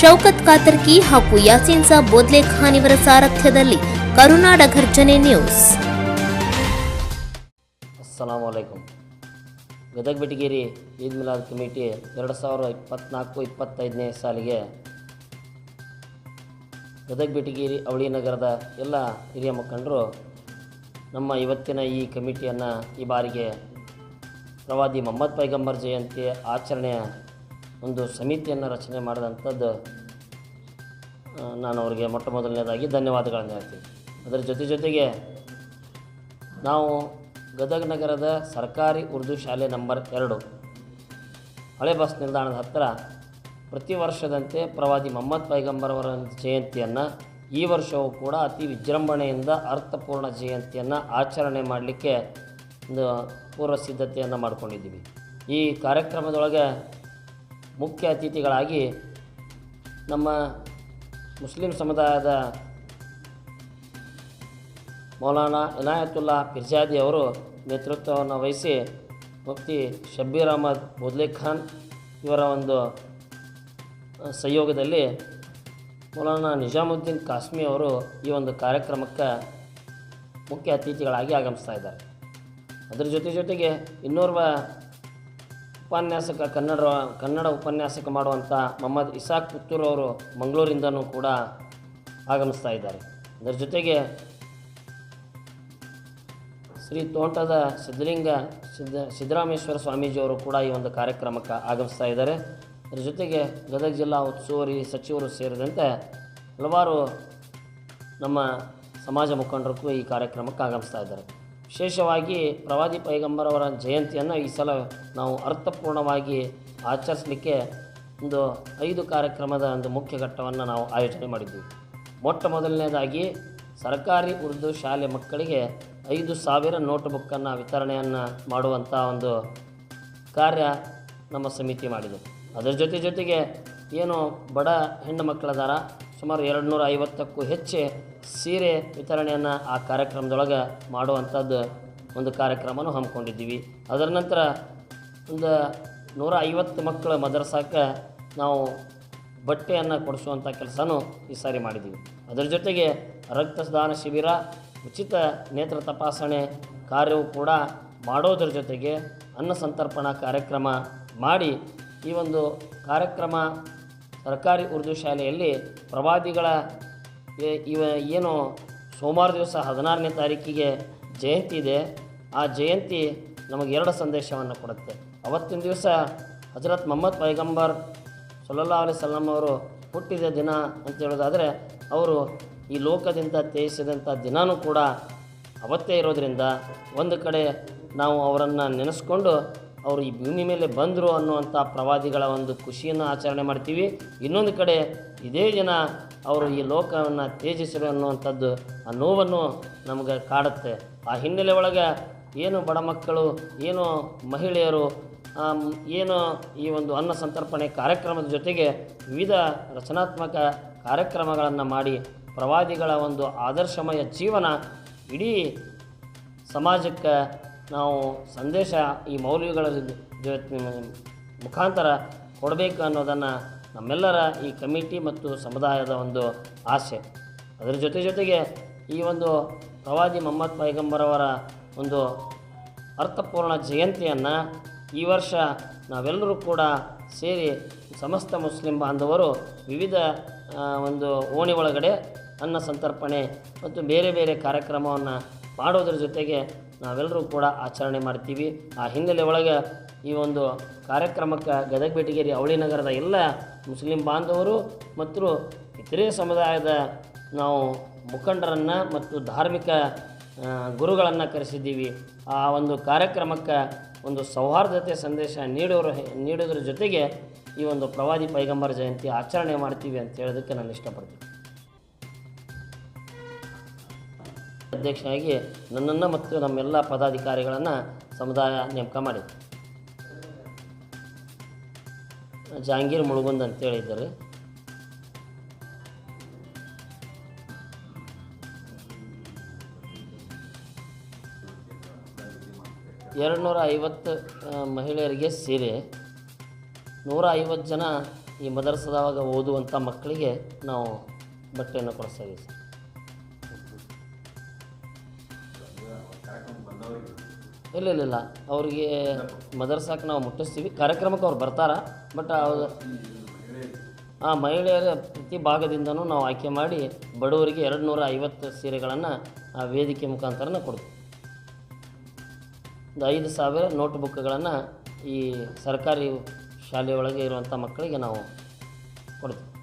ಶೌಕತ್ ಕಾತರ್ಕಿ ಹಾಗೂ ಯಾಸೀನ್ ಸಾಬ್ ಬೋದ್ಲೆ ಖಾನ್ ಇವರ ಸಾರಥ್ಯದಲ್ಲಿ ಕರುನಾಡ ಘರ್ಜನೆ ನ್ಯೂಸ್. ಅಸ್ಸಲಾಮ್ ವಲೈಕುಮ್ ಗದಗ ಬೆಟಗೇರಿ ಈದ್ ಮಿಲಾದ್ ಕಮಿಟಿ ಎರಡು ಸಾವಿರ ಇಪ್ಪತ್ತ್ನಾಲ್ಕು ಇಪ್ಪತ್ತೈದನೇ ಸಾಲಿಗೆ ಗದಗ ಬೆಟಗೇರಿ ಅವಳಿ ನಗರದ ಎಲ್ಲ ಹಿರಿಯ ಮುಖಂಡರು ನಮ್ಮ ಇವತ್ತಿನ ಈ ಕಮಿಟಿಯನ್ನು ಈ ಬಾರಿಗೆ ಪ್ರವಾದಿ ಮೊಹಮ್ಮದ್ ಪೈಗಂಬರ್ ಜಯಂತಿ ಆಚರಣೆಯ ಒಂದು ಸಮಿತಿಯನ್ನು ರಚನೆ ಮಾಡಿದಂಥದ್ದು ನಾನು ಅವರಿಗೆ ಮೊಟ್ಟ ಮೊದಲನೇದಾಗಿ ಧನ್ಯವಾದಗಳನ್ನು ಹೇಳ್ತೀನಿ. ಅದರ ಜೊತೆ ಜೊತೆಗೆ ನಾವು ಗದಗ ನಗರದ ಸರ್ಕಾರಿ ಉರ್ದು ಶಾಲೆ ನಂಬರ್ ಎರಡು, ಹಳೆ ಬಸ್ ನಿಲ್ದಾಣದ ಹತ್ತಿರ ಪ್ರತಿ ವರ್ಷದಂತೆ ಪ್ರವಾದಿ ಮೊಹಮ್ಮದ್ ಪೈಗಂಬರ್ ಅವರ ಜಯಂತಿಯನ್ನು, ಈ ವರ್ಷವೂ ಕೂಡ ಅತಿ ವಿಜೃಂಭಣೆಯಿಂದ ಅರ್ಥಪೂರ್ಣ ಜಯಂತಿಯನ್ನು ಆಚರಣೆ ಮಾಡಲಿಕ್ಕೆ ಒಂದು ಪೂರ್ವ ಸಿದ್ಧತೆಯನ್ನು ಮಾಡಿಕೊಂಡಿದ್ದೀವಿ. ಈ ಕಾರ್ಯಕ್ರಮದೊಳಗೆ ಮುಖ್ಯ ಅತಿಥಿಗಳಾಗಿ ನಮ್ಮ ಮುಸ್ಲಿಂ ಸಮುದಾಯದ ಮೌಲಾನಾ ಇನಾಯತುಲ್ಲಾ ಪಿರ್ಜಾದಿ ಅವರು ನೇತೃತ್ವವನ್ನು ವಹಿಸಿ ಮುಫ್ತಿ ಶಬ್ಬೀರ್ ಅಹಮದ್ ಬುದ್ಲಿ ಖಾನ್ ಇವರ ಒಂದು ಸಹಯೋಗದಲ್ಲಿ ಮೌಲಾನಾ ನಿಜಾಮುದ್ದೀನ್ ಕಾಸ್ಮಿ ಅವರು ಈ ಒಂದು ಕಾರ್ಯಕ್ರಮಕ್ಕೆ ಮುಖ್ಯ ಅತಿಥಿಗಳಾಗಿ ಆಗಮಿಸ್ತಾ ಇದ್ದಾರೆ. ಅದರ ಜೊತೆ ಜೊತೆಗೆ ಇನ್ನೋರ್ವ ಉಪನ್ಯಾಸಕ ಕನ್ನಡ ಕನ್ನಡ ಉಪನ್ಯಾಸಕ ಮಾಡುವಂಥ ಮೊಹಮ್ಮದ್ ಇಸಾಕ್ ಪುತ್ತೂರು ಅವರು ಮಂಗಳೂರಿಂದನೂ ಕೂಡ ಆಗಮಿಸ್ತಾ ಇದ್ದಾರೆ. ಅದರ ಜೊತೆಗೆ ಶ್ರೀ ತೋಂಟದ ಸಿದ್ಧಲಿಂಗ ಸಿದ್ಧ, ಸಿದ್ದರಾಮೇಶ್ವರ ಸ್ವಾಮೀಜಿಯವರು ಕೂಡ ಈ ಒಂದು ಕಾರ್ಯಕ್ರಮಕ್ಕೆ ಆಗಮಿಸ್ತಾ ಇದ್ದಾರೆ. ಅದರ ಜೊತೆಗೆ ಗದಗ ಜಿಲ್ಲಾ ಉಸ್ತುವಾರಿ ಸಚಿವರು ಸೇರಿದಂತೆ ಹಲವಾರು ನಮ್ಮ ಸಮಾಜ ಮುಖಂಡರು ಈ ಕಾರ್ಯಕ್ರಮಕ್ಕೆ ಆಗಮಿಸ್ತಾ ಇದ್ದಾರೆ. ವಿಶೇಷವಾಗಿ ಪ್ರವಾದಿ ಪೈಗಂಬರವರ ಜಯಂತಿಯನ್ನು ಈ ಸಲ ನಾವು ಅರ್ಥಪೂರ್ಣವಾಗಿ ಆಚರಿಸಲಿಕ್ಕೆ ಒಂದು ಐದು ಕಾರ್ಯಕ್ರಮದ ಒಂದು ಮುಖ್ಯ ಘಟ್ಟವನ್ನು ನಾವು ಆಯೋಜನೆ ಮಾಡಿದ್ದೀವಿ. ಮೊಟ್ಟ ಮೊದಲನೇದಾಗಿ ಸರ್ಕಾರಿ ಉರ್ದು ಶಾಲೆ ಮಕ್ಕಳಿಗೆ ಐದು ಸಾವಿರ ನೋಟ್ ಬುಕ್ಕನ್ನು ವಿತರಣೆಯನ್ನು ಮಾಡುವಂಥ ಒಂದು ಕಾರ್ಯ ನಮ್ಮ ಸಮಿತಿ ಮಾಡಿದೆ. ಅದರ ಜೊತೆ ಜೊತೆಗೆ ಏನು ಬಡ ಹೆಣ್ಣು ಮಕ್ಕಳದಾರ ಸುಮಾರು ಎರಡು ನೂರ ಐವತ್ತಕ್ಕೂ ಹೆಚ್ಚು ಸೀರೆ ವಿತರಣೆಯನ್ನು ಆ ಕಾರ್ಯಕ್ರಮದೊಳಗೆ ಮಾಡುವಂಥದ್ದು ಒಂದು ಕಾರ್ಯಕ್ರಮನೂ ಹಮ್ಮಿಕೊಂಡಿದ್ದೀವಿ. ಅದರ ನಂತರ ಒಂದು ನೂರ ಐವತ್ತು ಮಕ್ಕಳ ಮದರಸಾಕ್ಕೆ ನಾವು ಬಟ್ಟೆಯನ್ನು ಕೊಡಿಸುವಂಥ ಕೆಲಸನೂ ಈ ಸಾರಿ ಮಾಡಿದ್ದೀವಿ. ಅದರ ಜೊತೆಗೆ ರಕ್ತದಾನ ಶಿಬಿರ, ಉಚಿತ ನೇತ್ರ ತಪಾಸಣೆ ಕಾರ್ಯವೂ ಕೂಡ ಮಾಡೋದ್ರ ಜೊತೆಗೆ ಅನ್ನ ಸಂತರ್ಪಣಾ ಕಾರ್ಯಕ್ರಮ ಮಾಡಿ ಈ ಒಂದು ಕಾರ್ಯಕ್ರಮ ಸರ್ಕಾರಿ ಉರ್ದು ಶಾಲೆಯಲ್ಲಿ ಪ್ರವಾದಿಗಳ ಇವ ಏನು ಸೋಮವಾರ ದಿವಸ ಹದಿನಾರನೇ ತಾರೀಕಿಗೆ ಜಯಂತಿ ಇದೆ. ಆ ಜಯಂತಿ ನಮಗೆ ಎರಡು ಸಂದೇಶವನ್ನು ಕೊಡುತ್ತೆ. ಅವತ್ತಿನ ದಿವಸ ಹಜರತ್ ಮೊಹಮ್ಮದ್ ಪೈಗಂಬರ್ ಸಲ್ಲಲ್ಲಾ ಅಲಿ ಸಲ್ಲಂ ಅವರು ಹುಟ್ಟಿದ ದಿನ ಅಂತ ಹೇಳೋದಾದರೆ ಅವರು ಈ ಲೋಕದಿಂದ ತೇಯಿಸಿದಂಥ ದಿನವೂ ಕೂಡ ಅವತ್ತೇ ಇರೋದರಿಂದ ಒಂದು ಕಡೆ ನಾವು ಅವರನ್ನು ನೆನೆಸ್ಕೊಂಡು ಅವರು ಈ ಭೂಮಿ ಮೇಲೆ ಬಂದರು ಅನ್ನುವಂಥ ಪ್ರವಾದಿಗಳ ಒಂದು ಖುಷಿಯನ್ನು ಆಚರಣೆ ಮಾಡ್ತೀವಿ. ಇನ್ನೊಂದು ಕಡೆ ಇದೇ ದಿನ ಅವರು ಈ ಲೋಕವನ್ನು ತ್ಯಜಿಸಿರು ಅನ್ನುವಂಥದ್ದು ಆ ನೋವನ್ನು ನಮಗೆ ಕಾಡುತ್ತೆ. ಆ ಹಿನ್ನೆಲೆ ಒಳಗೆ ಏನು ಬಡ ಮಕ್ಕಳು, ಏನು ಮಹಿಳೆಯರು ಏನು ಈ ಒಂದು ಅನ್ನ ಸಂತರ್ಪಣೆ ಕಾರ್ಯಕ್ರಮದ ಜೊತೆಗೆ ವಿವಿಧ ರಚನಾತ್ಮಕ ಕಾರ್ಯಕ್ರಮಗಳನ್ನು ಮಾಡಿ ಪ್ರವಾದಿಗಳ ಒಂದು ಆದರ್ಶಮಯ ಜೀವನ ಇಡೀ ಸಮಾಜಕ್ಕೆ ನಾವು ಸಂದೇಶ ಈ ಮೌಲ್ಯಗಳ ಮುಖಾಂತರ ಕೊಡಬೇಕು ಅನ್ನೋದನ್ನು ನಮ್ಮೆಲ್ಲರ ಈ ಕಮಿಟಿ ಮತ್ತು ಸಮುದಾಯದ ಒಂದು ಆಸೆ. ಅದರ ಜೊತೆ ಜೊತೆಗೆ ಈ ಒಂದು ಪ್ರವಾದಿ ಮೊಹಮ್ಮದ್ ಪೈಗಂಬರವರ ಒಂದು ಅರ್ಥಪೂರ್ಣ ಜಯಂತಿಯನ್ನು ಈ ವರ್ಷ ನಾವೆಲ್ಲರೂ ಕೂಡ ಸೇರಿ ಸಮಸ್ತ ಮುಸ್ಲಿಂ ಬಾಂಧವರು ವಿವಿಧ ಒಂದು ಓಣಿ ಒಳಗಡೆ ಅನ್ನ ಸಂತರ್ಪಣೆ ಮತ್ತು ಬೇರೆ ಬೇರೆ ಕಾರ್ಯಕ್ರಮವನ್ನು ಮಾಡೋದ್ರ ಜೊತೆಗೆ ನಾವೆಲ್ಲರೂ ಕೂಡ ಆಚರಣೆ ಮಾಡ್ತೀವಿ. ಆ ಹಿನ್ನೆಲೆ ಒಳಗೆ ಈ ಒಂದು ಕಾರ್ಯಕ್ರಮಕ್ಕೆ ಗದಗ ಬೆಟಗೇರಿ ಅವಳಿ ನಗರದ ಎಲ್ಲ ಮುಸ್ಲಿಂ ಬಾಂಧವರು ಮತ್ತು ಇತರೆ ಸಮುದಾಯದ ನಾವು ಮುಖಂಡರನ್ನು ಮತ್ತು ಧಾರ್ಮಿಕ ಗುರುಗಳನ್ನು ಕರೆಸಿದ್ದೀವಿ. ಆ ಒಂದು ಕಾರ್ಯಕ್ರಮಕ್ಕೆ ಒಂದು ಸೌಹಾರ್ದತೆ ಸಂದೇಶ ನೀಡೋರು, ನೀಡೋದ್ರ ಜೊತೆಗೆ ಈ ಒಂದು ಪ್ರವಾದಿ ಪೈಗಂಬರ ಜಯಂತಿ ಆಚರಣೆ ಮಾಡ್ತೀವಿ ಅಂತ ಹೇಳೋದಕ್ಕೆ ನಾನು ಇಷ್ಟಪಡ್ತೀನಿ. ಅಧ್ಯಕ್ಷನಾಗಿ ನನ್ನನ್ನು ಮತ್ತು ನಮ್ಮೆಲ್ಲ ಪದಾಧಿಕಾರಿಗಳನ್ನು ಸಮುದಾಯ ನೇಮಕ ಮಾಡಿದೆ ಜಹಾಂಗೀರ್ ಮುಳುಗುಂದ್ ಅಂತೇಳಿ ಹೇಳಿದ್ದಾರೆ. ಎರಡು ನೂರ ಐವತ್ತು ಮಹಿಳೆಯರಿಗೆ ಸೀರೆ ನೂರ ಐವತ್ತು ಜನ ಈ ಮದರಸದಾಗ ಓದುವಂಥ ಮಕ್ಕಳಿಗೆ ನಾವು ಬಟ್ಟೆಯನ್ನು ಕೊಡಿಸ್ತಾ ಇದ್ದೀವಿ ಇಲ್ಲ ಇಲ್ಲ ಇಲ್ಲ. ಅವರಿಗೆ ಮದರ್ಸಾಕ್ ನಾವು ಮುಟ್ಟಿಸ್ತೀವಿ. ಕಾರ್ಯಕ್ರಮಕ್ಕೆ ಅವ್ರು ಬರ್ತಾರೆ. ಬಟ್ ಆ ಮಹಿಳೆಯರ ಪ್ರತಿ ಭಾಗದಿಂದನೂ ನಾವು ಆಯ್ಕೆ ಮಾಡಿ ಬಡವರಿಗೆ ಎರಡು ನೂರ ಐವತ್ತು ಸೀರೆಗಳನ್ನು ಆ ವೇದಿಕೆ ಮುಖಾಂತರನ ಕೊಡ್ತೀವಿ. ಒಂದು ಐದು ಸಾವಿರ ನೋಟ್ ಬುಕ್ಗಳನ್ನು ಈ ಸರ್ಕಾರಿ ಶಾಲೆಯೊಳಗೆ ಇರುವಂಥ ಮಕ್ಕಳಿಗೆ ನಾವು ಕೊಡ್ತೀವಿ.